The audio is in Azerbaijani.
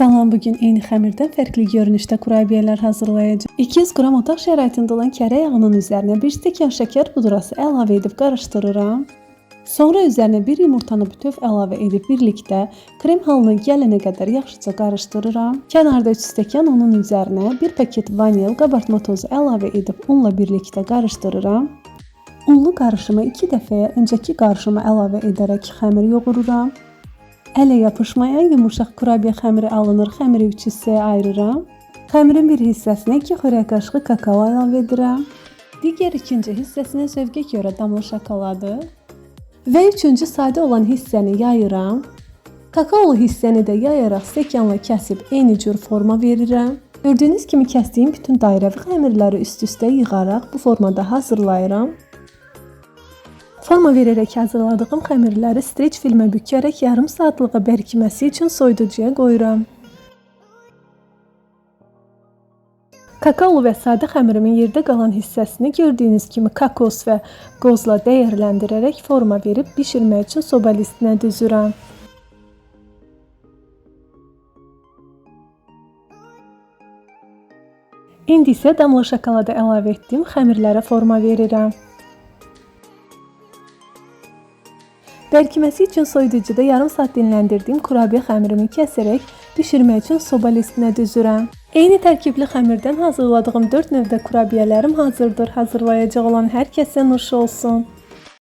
Salam, bugün eyni xəmirdən fərqli görünüşdə kurabiyələr hazırlayacağım. 200 qram otaq şəraitində olan kərə yağının üzərinə 1 stəkan şəkər pudrası əlavə edib qarışdırıram. Sonra üzərinə 1 yumurtanı bütöv əlavə edib birlikdə krem halına gələnə qədər yaxşıca qarışdırıram. Kənarda 3 stəkan unun üzərinə 1 paket vanil, qabartma tozu əlavə edib unla birlikdə qarışdırıram. Unlu qarışımı 2 dəfəyə öncəki qarışıma əlavə edərək xəmir yoğururam. Ələ yapışmayan yumuşaq kurabiyə xəmiri alınır. Xəmiri 3 hissəyə ayırıram. Xəmirin bir hissəsinə 2 xörək qaşığı kakao əlavə edirəm. Digər ikinci hissəsinə zövqə görə damla şokoladı və üçüncü sadə olan hissəni yayıram. Kakaolu hissəni də yayaraq stəkanla kəsib eyni cür forma verirəm. Gördüyünüz kimi kəsdiyim bütün dairəvi xəmirləri üst-üstə yığaraq bu formada hazırlayıram. Forma verərək hazırladığım xəmirləri streç filmə bükərək yarım saatlığa bərkiməsi üçün soyuducuya qoyuram. Kakaolu və sadə xəmirimin yerdə qalan hissəsini gördüyünüz kimi kokos və qozla dəyərləndirərək forma verib bişirmək üçün soba listinə düzürəm. İndi isə damla şokoladı əlavə etdiyim xəmirlərə forma verirəm. Bərkiməsi üçün soyuducuda yarım saat dinləndirdiyim kurabiyə xəmirimi kəsərək bişirmək üçün soba listinə düzürəm. Eyni tərkibli xəmirdən hazırladığım 4 növdə kurabiyələrim hazırdır. Hazırlayacaq olan hər kəsə nuş olsun.